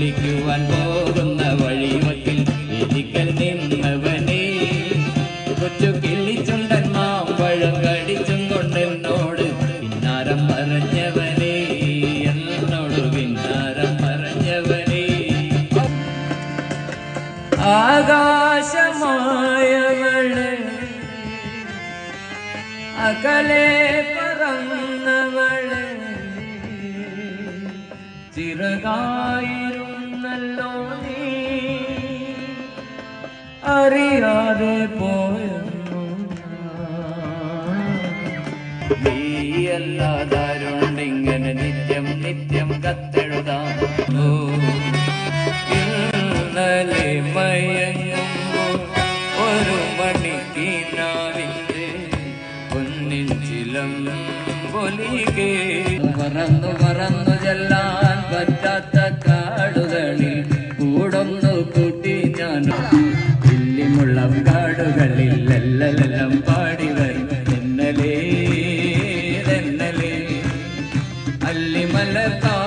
വിളിക്കുവാൻ പോകുന്ന വഴിമക്കിൽ എനിക്കൽ നിന്നവനെ. കൊച്ചു കിള്ളിച്ചുണ്ടൻ മാമ്പഴം കടിച്ചും കൊണ്ടെന്നോട് പിന്നാരം പറഞ്ഞവനെ. എന്നോട് പിന്നാരം പറഞ്ഞവനെ. ആകാശമായവളെ അകലെ പറന്നവളെ. ചിറകായിരുന്നല്ലോ നീ അറിയാതെ പോയെന്നു നീയല്ലാതാരുണ്ടിങ്ങനെ നിത്യം നിത്യം കത്തെഴുതാം ഒരു മണിക്കിനാവിന്റെ പൊന്നിൻ ചിലം പൊലികെ. പറന്നു പറന്നു ചെല്ലാൻ പറ്റാത്ത ഞാൻ ഇല്ലിമുള്ളം കാടുകളിൽ പാടി വരും എന്നലേ എന്നലേ അല്ലിമലത്താവുകളിൽ